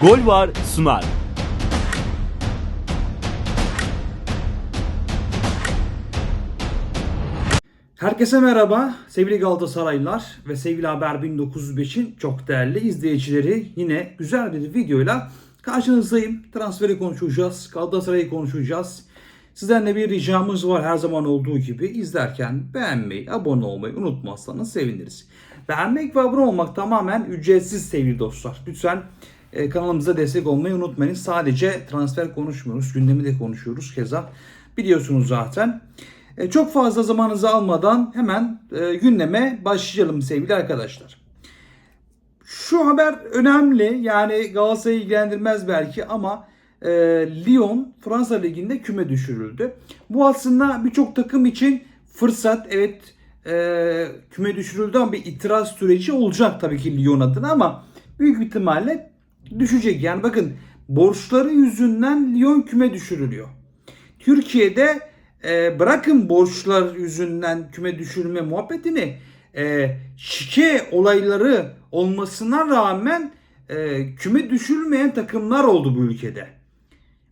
Gol var sunar. Herkese merhaba sevgili Galatasaraylılar ve sevgili Haber 1905'in çok değerli izleyicileri. Yine güzel bir videoyla karşınızdayım. Transferi konuşacağız, Galatasaray'ı konuşacağız. Sizden de bir ricamız var her zaman olduğu gibi izlerken beğenmeyi, abone olmayı unutmazsanız seviniriz. Beğenmek ve abone olmak tamamen ücretsiz sevgili dostlar. Lütfen e, kanalımıza destek olmayı unutmayın. Sadece transfer konuşmuyoruz, gündemi de konuşuyoruz keza. Biliyorsunuz zaten. E, Çok fazla zamanınızı almadan hemen e, gündeme başlayalım sevgili arkadaşlar. Şu haber önemli yani Galatasaray'ı ilgilendirmez belki ama Lyon Fransa Ligi'nde küme düşürüldü. Bu aslında birçok takım için fırsat. Evet e, küme düşürüldü ama bir itiraz süreci olacak tabii ki Lyon adına ama büyük ihtimalle düşecek. Yani bakın borçları yüzünden Lyon küme düşürülüyor. Türkiye'de e, bırakın borçlar yüzünden küme düşürme muhabbetini e, şike olayları olmasına rağmen e, küme düşürmeyen takımlar oldu bu ülkede.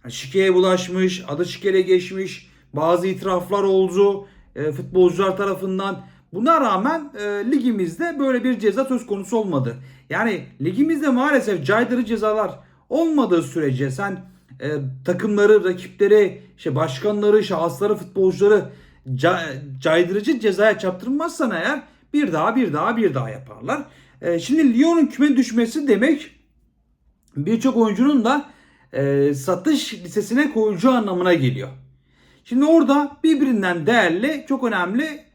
Yani şikeye bulaşmış, adı şikele geçmiş, bazı itiraflar oldu e, futbolcular tarafından. Buna rağmen e, ligimizde böyle bir ceza söz konusu olmadı. Yani ligimizde maalesef caydırıcı cezalar olmadığı sürece sen e, takımları, rakipleri, işte başkanları, şahısları, futbolcuları ca- caydırıcı cezaya çarptırmazsan eğer bir daha bir daha bir daha yaparlar. E, şimdi Lyon'un küme düşmesi demek birçok oyuncunun da e, satış listesine koyacağı anlamına geliyor. Şimdi orada birbirinden değerli, çok önemli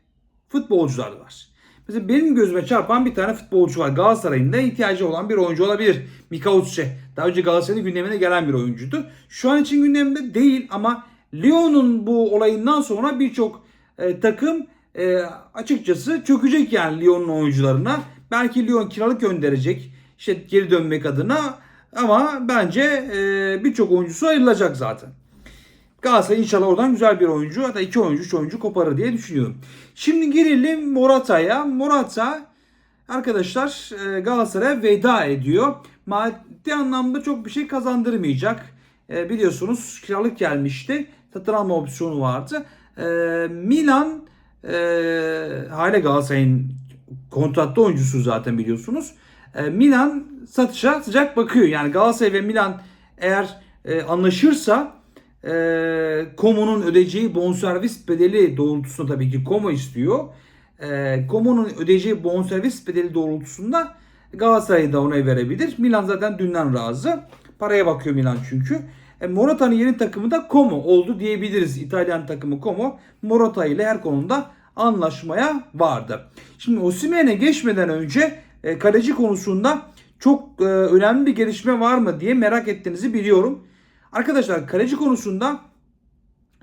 futbolcular var. Mesela benim gözüme çarpan bir tane futbolcu var. Galatasaray'ın da ihtiyacı olan bir oyuncu olabilir. Mika Utse. Daha önce Galatasaray'ın gündemine gelen bir oyuncuydu. Şu an için gündemde değil ama Lyon'un bu olayından sonra birçok e, takım e, açıkçası çökecek yani Lyon'un oyuncularına. Belki Lyon kiralık gönderecek. işte geri dönmek adına ama bence e, birçok oyuncusu ayrılacak zaten. Galatasaray inşallah oradan güzel bir oyuncu hatta iki oyuncu üç oyuncu koparır diye düşünüyorum. Şimdi gelelim Morata'ya. Morata arkadaşlar e, Galatasaray'a veda ediyor. Maddi anlamda çok bir şey kazandırmayacak. E, biliyorsunuz kiralık gelmişti. Satın alma opsiyonu vardı. E, Milan e, hala Galatasaray'ın kontratlı oyuncusu zaten biliyorsunuz. Milan satışa sıcak bakıyor. Yani Galatasaray ve Milan eğer anlaşırsa e, Komo'nun ödeyeceği bonservis bedeli doğrultusunda tabii ki Komo istiyor. E, Komo'nun ödeyeceği bonservis bedeli doğrultusunda Galatasaray da ona verebilir. Milan zaten dünden razı. Paraya bakıyor Milan çünkü. E, Morata'nın yeni takımı da Como oldu diyebiliriz. İtalyan takımı Como. Morata ile her konuda anlaşmaya vardı. Şimdi Osimhen'e geçmeden önce e, kaleci konusunda çok e, önemli bir gelişme var mı diye merak ettiğinizi biliyorum. Arkadaşlar kaleci konusunda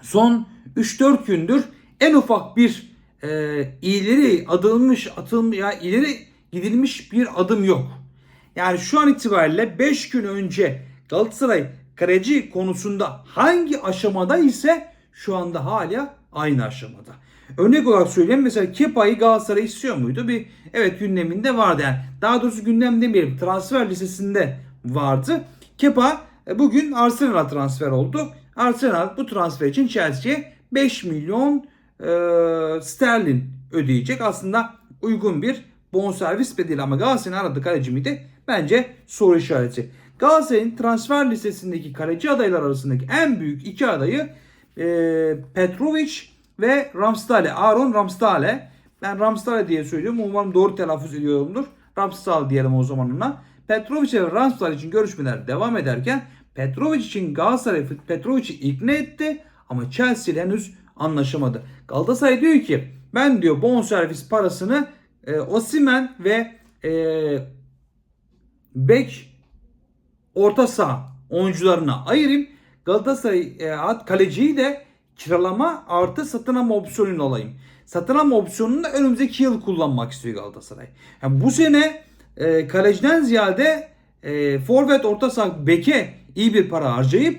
son 3-4 gündür en ufak bir e, ileri adılmış atılmış ya ileri gidilmiş bir adım yok. Yani şu an itibariyle 5 gün önce Galatasaray kaleci konusunda hangi aşamada ise şu anda hala aynı aşamada. Örnek olarak söyleyeyim mesela Kepa'yı Galatasaray istiyor muydu? Bir evet gündeminde vardı yani. Daha doğrusu gündem demeyelim transfer listesinde vardı. Kepa bugün Arsenal'a transfer oldu. Arsenal bu transfer için Chelsea'ye 5 milyon e, sterlin ödeyecek. Aslında uygun bir bonservis bedeli ama Galatasaray'ın aradığı kaleci miydi? Bence soru işareti. Galatasaray'ın transfer listesindeki kaleci adaylar arasındaki en büyük iki adayı e, Petrovic ve Ramstale. Aaron Ramstale. Ben Ramstale diye söylüyorum. Umarım doğru telaffuz ediyorumdur. Ramstal diyelim o zaman ona. Petrovic ve Ramstal için görüşmeler devam ederken Petrovic için Galatasaray Petrovic'i ikna etti ama Chelsea ile henüz anlaşamadı. Galatasaray diyor ki ben diyor bonservis parasını e, Osimen ve e, bek orta saha oyuncularına ayırayım. Galatasaray e, kaleciyi de kiralama artı satın alma opsiyonunu alayım. Satın alma opsiyonunu da önümüzdeki yıl kullanmak istiyor Galatasaray. Yani bu sene e, kaleciden ziyade e, forvet orta saha beke iyi bir para harcayıp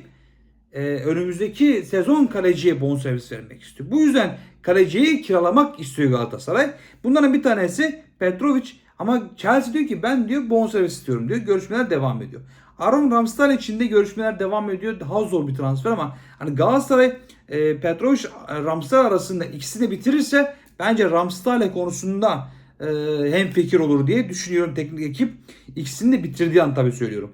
e, önümüzdeki sezon kaleciye bonservis vermek istiyor. Bu yüzden kaleciyi kiralamak istiyor Galatasaray. Bunların bir tanesi Petrovic Ama Chelsea diyor ki ben diyor bonservis istiyorum diyor. Görüşmeler devam ediyor. Aaron Ramsdale için de görüşmeler devam ediyor. Daha zor bir transfer ama hani Galatasaray e, Petrovic Ramsdale arasında ikisi de bitirirse bence Ramsdale konusunda e, hem fikir olur diye düşünüyorum teknik ekip. İkisini de bitirdiği an tabii söylüyorum.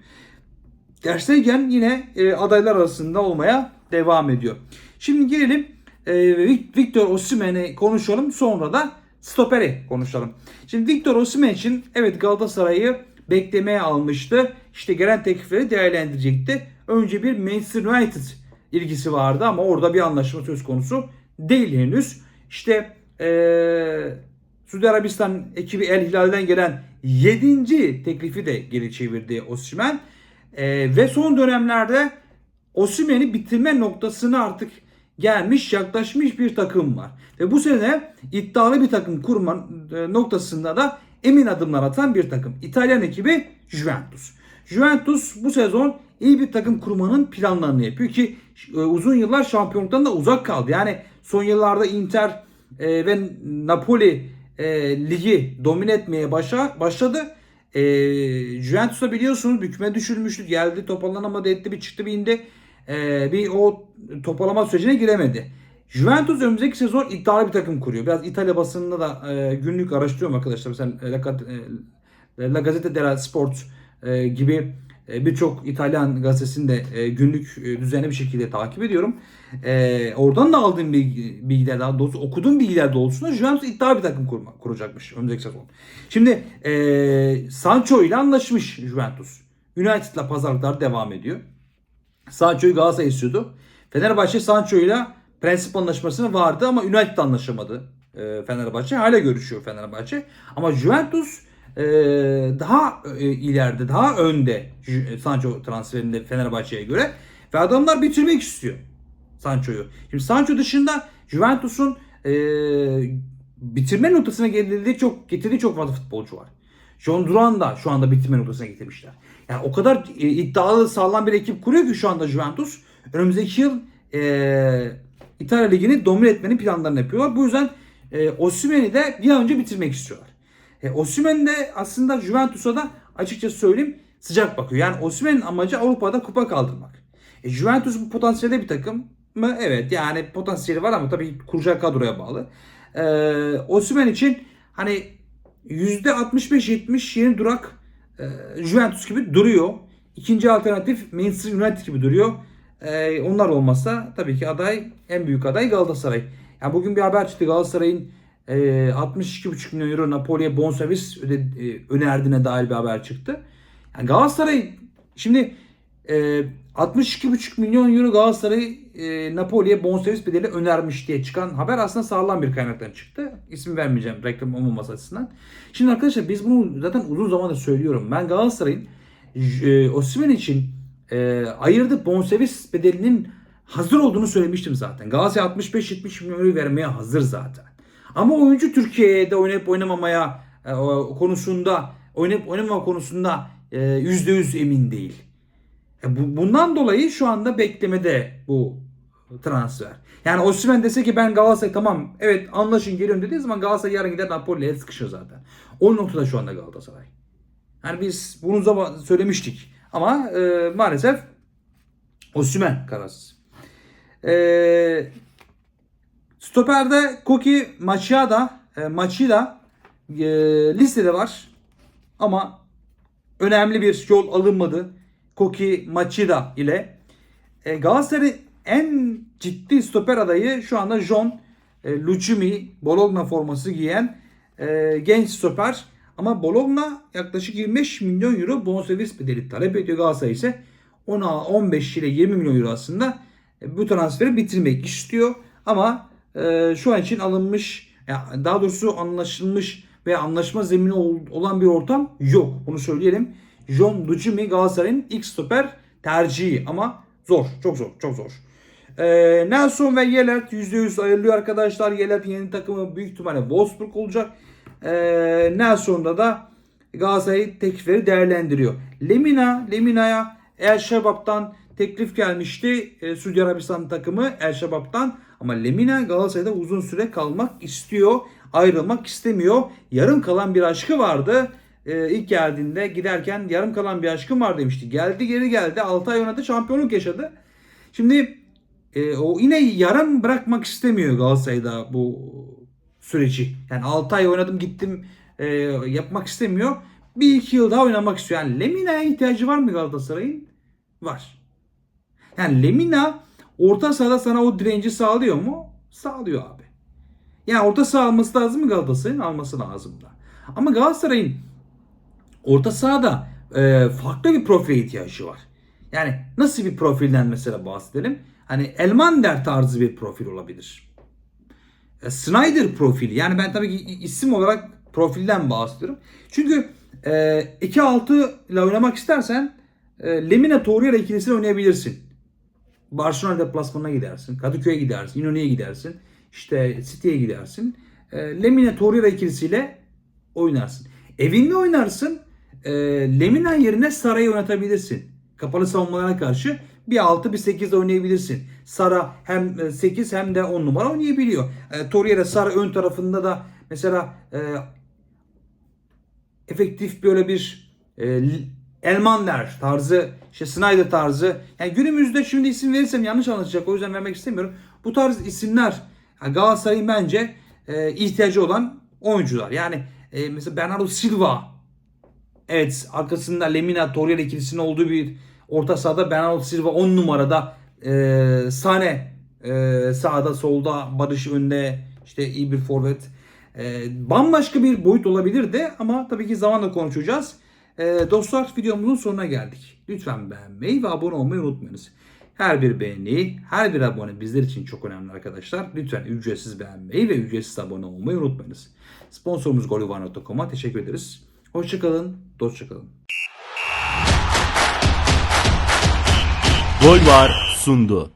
Gerçekten yine e, adaylar arasında olmaya devam ediyor. Şimdi gelelim e, Victor Osimhen'i konuşalım. Sonra da stoperi konuşalım. Şimdi Victor Osimhen için evet Galatasaray'ı beklemeye almıştı. İşte gelen teklifleri değerlendirecekti. Önce bir Manchester United ilgisi vardı ama orada bir anlaşma söz konusu değil henüz. İşte eee Suudi Arabistan ekibi El Hilal'den gelen 7. teklifi de geri çevirdi Osimhen. Eee, ve son dönemlerde Osimhen'i bitirme noktasına artık gelmiş, yaklaşmış bir takım var. Ve bu sene iddialı bir takım kurma e, noktasında da emin adımlar atan bir takım. İtalyan ekibi Juventus. Juventus bu sezon iyi bir takım kurmanın planlarını yapıyor ki e, uzun yıllar şampiyonluktan da uzak kaldı. Yani son yıllarda Inter e, ve Napoli e, ligi domine etmeye başa, başladı. E, Juventus'a biliyorsunuz bükme düşürmüştü. Geldi toparlanamadı etti bir çıktı bir indi. E, bir o toparlama sürecine giremedi. Juventus önümüzdeki sezon iddialı bir takım kuruyor. Biraz İtalya basınında da e, günlük araştırıyorum arkadaşlar. Mesela La, e, La Gazzetta dello Sport e, gibi birçok İtalyan gazetesinde e, günlük e, düzenli bir şekilde takip ediyorum. E, oradan da aldığım bilgi, bilgiler daha doğrusu okuduğum bilgiler doğrultusunda Juventus iddialı bir takım kurma, kuracakmış önümüzdeki sezon. Şimdi e, Sancho ile anlaşmış Juventus. United'la pazarlıklar devam ediyor. Sancho'yu Galatasaray istiyordu. Fenerbahçe Sancho ile prensip anlaşmasını vardı ama United'la anlaşamadı e, Fenerbahçe. Hala görüşüyor Fenerbahçe. Ama Juventus e, daha e, ileride, daha önde Ju- Sancho transferinde Fenerbahçe'ye göre. Ve adamlar bitirmek istiyor Sancho'yu. Şimdi Sancho dışında Juventus'un e, bitirme noktasına getirdiği çok getirdiği çok fazla futbolcu var. John Duran da şu anda bitirme noktasına getirmişler. Yani o kadar e, iddialı sağlam bir ekip kuruyor ki şu anda Juventus. Önümüzdeki yıl e, İtalya Ligi'ni domine etmenin planlarını yapıyorlar. Bu yüzden e, Osimhen'i de bir an önce bitirmek istiyorlar. E, Osimhen de aslında Juventus'a da açıkça söyleyeyim sıcak bakıyor. Yani Osimhen'in amacı Avrupa'da kupa kaldırmak. E, Juventus bu potansiyelde bir takım mı? Evet yani potansiyeli var ama tabii kuracak kadroya bağlı. E, Osimhen için hani %65-70 yeni durak e, Juventus gibi duruyor. İkinci alternatif Manchester United gibi duruyor. E, onlar olmazsa tabii ki aday en büyük aday Galatasaray. Yani bugün bir haber çıktı Galatasaray'ın 62,5 milyon euro Napoli'ye bonservis e, önerdiğine dair bir haber çıktı. Yani Galatasaray şimdi e, 62,5 milyon euro Galatasaray e, Napoli'ye bonservis bedeli önermiş diye çıkan haber aslında sağlam bir kaynaktan çıktı. İsim vermeyeceğim reklam olmaması açısından. Şimdi arkadaşlar biz bunu zaten uzun zamandır söylüyorum. Ben Galatasaray'ın e, Osimhen için e, ayırdığı bonservis bedelinin hazır olduğunu söylemiştim zaten. Galatasaray 65-70 milyon euro vermeye hazır zaten. Ama oyuncu Türkiye'de oynayıp oynamamaya e, konusunda oynayıp oynamama konusunda e, %100 emin değil. E, bu- bundan dolayı şu anda beklemede bu transfer. Yani Osimhen dese ki ben Galatasaray tamam evet anlaşın geliyorum dediği zaman Galatasaray yarın gider Napoli'ye sıkışır zaten. O noktada şu anda Galatasaray. Yani biz bunu zaman söylemiştik. Ama e, maalesef Osimhen kararsız. E, Stoper'de Koki Machida, e, Machida e, listede var. Ama önemli bir yol alınmadı. Koki Machida ile. E, Galatasaray'ın en ciddi stoper adayı şu anda John e, Lucumi, Bologna forması giyen e, genç stoper. Ama Bologna yaklaşık 25 milyon euro bonservis bedeli talep ediyor. Galatasaray ise 10 15 ile 20 milyon euro aslında e, bu transferi bitirmek istiyor. Ama e, şu an için alınmış, daha doğrusu anlaşılmış ve anlaşma zemini ol- olan bir ortam yok. Bunu söyleyelim. John Lucumi Galatasaray'ın ilk stoper tercihi ama zor. Çok zor. Çok zor. E, Nelson ve Yelert %100 ayrılıyor arkadaşlar. Yelert'in yeni takımı büyük ihtimalle Wolfsburg olacak. E, Nelson'da da Galatasaray teklifleri değerlendiriyor. Lemina, Lemina'ya El Şebap'tan teklif gelmişti. E, Suudi Arabistan takımı El Şebap'tan. Ama Lemina Galatasaray'da uzun süre kalmak istiyor. ayrılmak istemiyor. Yarım kalan bir aşkı vardı. Ee, ilk geldiğinde giderken yarım kalan bir aşkım var demişti. Geldi geri geldi 6 ay oynadı şampiyonluk yaşadı. Şimdi e, o yine yarım bırakmak istemiyor Galatasaray'da bu süreci. Yani 6 ay oynadım gittim e, yapmak istemiyor. Bir iki yıl daha oynamak istiyor. Yani Lemina'ya ihtiyacı var mı Galatasaray'ın? Var. Yani Lemina orta sahada sana o direnci sağlıyor mu? Sağlıyor abi. Yani orta saha alması lazım mı Galatasaray'ın? Alması lazım da. Ama Galatasaray'ın orta sahada e, farklı bir profile ihtiyacı var. Yani nasıl bir profilden mesela bahsedelim? Hani Elmander tarzı bir profil olabilir. E, Snyder profili. Yani ben tabii ki isim olarak profilden bahsediyorum. Çünkü e, 2-6 ile oynamak istersen e, Lemina Torreira ikilisini oynayabilirsin. Barcelona deplasmanına gidersin. Kadıköy'e gidersin. İnönü'ye gidersin. İşte City'ye gidersin. E, Lemina Torreira ikilisiyle oynarsın. Evinde oynarsın. E, Lemina yerine Sara'yı oynatabilirsin. Kapalı savunmalara karşı bir 6 bir 8 de oynayabilirsin. Sara hem 8 hem de 10 numara oynayabiliyor. E, Torreira Sara ön tarafında da mesela e, efektif böyle bir e, Elmander tarzı, işte Snyder tarzı. Yani günümüzde şimdi isim verirsem yanlış anlaşılacak. O yüzden vermek istemiyorum. Bu tarz isimler yani Galatasaray'ın bence e, ihtiyacı olan oyuncular. Yani e, mesela Bernardo Silva Evet arkasında Lemina Torreira ikilisinin olduğu bir orta sahada Bernardo Silva 10 numarada e, Sane e, sağda solda Barış önde işte iyi bir forvet. E, bambaşka bir boyut olabilir de ama tabii ki zamanla konuşacağız. E, dostlar videomuzun sonuna geldik. Lütfen beğenmeyi ve abone olmayı unutmayınız. Her bir beğeni, her bir abone bizler için çok önemli arkadaşlar. Lütfen ücretsiz beğenmeyi ve ücretsiz abone olmayı unutmayınız. Sponsorumuz golüvar.com'a teşekkür ederiz. Hoşçakalın, dostçakalın. Gol var sundu.